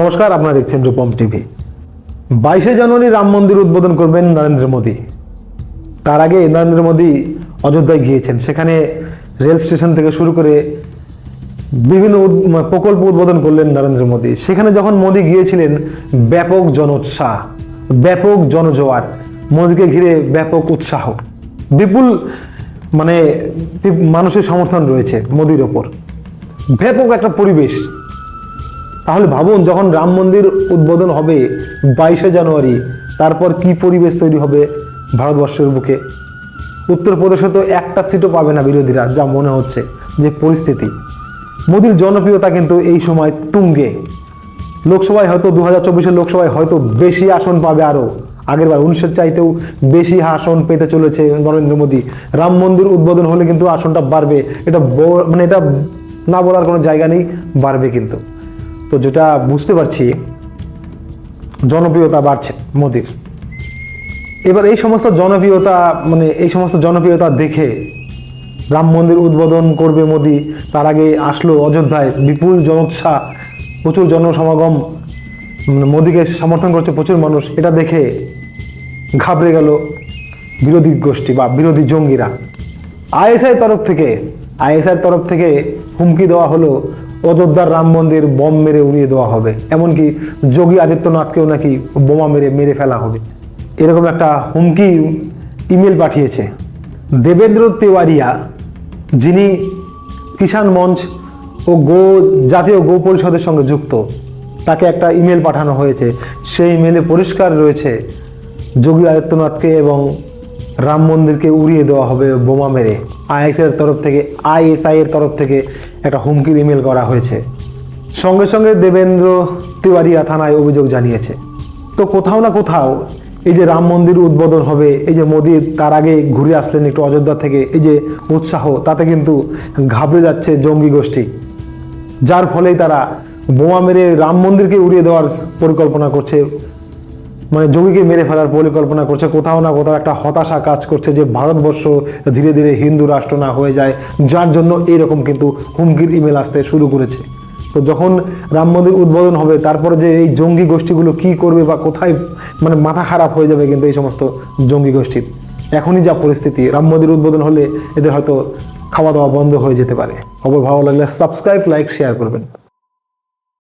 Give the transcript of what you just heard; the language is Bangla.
নমস্কার, আপনারা দেখছেন রূপম টিভি। বাইশে জানুয়ারি রাম মন্দির উদ্বোধন করবেন নরেন্দ্র মোদী। তার আগে নরেন্দ্র মোদী অযোধ্যায় গিয়েছেন। সেখানে রেল স্টেশন থেকে শুরু করে বিভিন্ন প্রকল্প উদ্বোধন করলেন নরেন্দ্র মোদী। সেখানে যখন মোদী গিয়েছিলেন, ব্যাপক জনোৎসাহ, ব্যাপক জনজোয়ার, মোদীকে ঘিরে ব্যাপক উৎসাহ। বিপুল মানে মানুষের সমর্থন রয়েছে মোদীর ওপর। ব্যাপক একটা পরিবেশ তাহলে ভাবুন, যখন রাম মন্দির উদ্বোধন হবে বাইশে জানুয়ারি, তারপর কি পরিবেশ তৈরি হবে ভারতবর্ষের বুকে? উত্তরপ্রদেশে তো একটা সিটও পাবে না বিরোধীরা, যা মনে হচ্ছে যে পরিস্থিতি। মোদির জনপ্রিয়তা কিন্তু এই সময় তুঙ্গে। লোকসভায় হয়তো দু হাজার চব্বিশের লোকসভায় হয়তো বেশি আসন পাবে আরও। আগেরবার উনিশের চাইতেও বেশি আসন পেতে চলেছে নরেন্দ্র মোদী। রাম মন্দির উদ্বোধন হলে কিন্তু আসনটা বাড়বে। এটা মানে এটা না বলার কোনো জায়গা নেই, বাড়বে কিন্তু। তো যেটা বুঝতে পারছি, জনপ্রিয়তা বাড়ছে মোদির। এবার এই সমস্ত জনপ্রিয়তা মানে এই সমস্ত জনপ্রিয়তা দেখে রাম মন্দির উদ্বোধন করবে মোদি, তার আগে আসলো অযোধ্যায় বিপুল জনোৎসাহ, প্রচুর জনসমাগম মানে মোদিকে সমর্থন করছে প্রচুর মানুষ, এটা দেখে ঘাবড়ে গেল বিরোধী গোষ্ঠী বা বিরোধী জঙ্গিরা। আইএসআই তরফ থেকে, আইএসআই তরফ থেকে হুমকি দেওয়া হলো অযোধ্যার রাম মন্দির বম মেরে উড়িয়ে দেওয়া হবে। এমনকি যোগী আদিত্যনাথকেও নাকি বোমা মেরে মেরে ফেলা হবে। এরকম একটা হুমকি ইমেল পাঠিয়েছে দেবেন্দ্র তেওয়ারিয়া, যিনি কিষাণ মঞ্চ ও গো, জাতীয় গো পরিষদের সঙ্গে যুক্ত। তাকে একটা ইমেল পাঠানো হয়েছে। সেই ইমেলে পরিষ্কার রয়েছে যোগী আদিত্যনাথকে এবং রাম মন্দিরকে উড়িয়ে দেওয়া হবে বোমা মেরে। আইএসের তরফ থেকে, আইএসআই এর তরফ থেকে একটা হুমকির ইমেল করা হয়েছে। সঙ্গে সঙ্গে দেবেন্দ্র তিওয়ারিয়া থানায় অভিযোগ জানিয়েছে। তো কোথাও না কোথাও এই যে রাম মন্দির উদ্বোধন হবে, এই যে মোদী তার আগে ঘুরে আসলেন একটু অযোধ্যা থেকে, এই যে উৎসাহ, তাতে কিন্তু ঘাবড়ে যাচ্ছে জঙ্গি গোষ্ঠী। যার ফলেই তারা বোমা মেরে রাম মন্দিরকে উড়িয়ে দেওয়ার পরিকল্পনা করছে মানে যোগীকে মেরে ফেলার পরিকল্পনা করছে। কোথাও না কোথাও একটা হতাশা কাজ করছে যে ভারতবর্ষ ধীরে ধীরে হিন্দু রাষ্ট্র না হয়ে যায়। যার জন্য এইরকম কিন্তু হুমকির ইমেল আসতে শুরু করেছে। তো যখন রাম মন্দির উদ্বোধন হবে, তারপরে যে এই জঙ্গি গোষ্ঠীগুলো কি করবে বা কোথায় মানে মাথা খারাপ হয়ে যাবে কিন্তু এই সমস্ত জঙ্গি গোষ্ঠীর এখনই যা পরিস্থিতি, রাম মন্দির উদ্বোধন হলে এদের হয়তো খাওয়া দাওয়া বন্ধ হয়ে যেতে পারে। খবর ভালো লাগলে সাবস্ক্রাইব লাইক শেয়ার করবেন।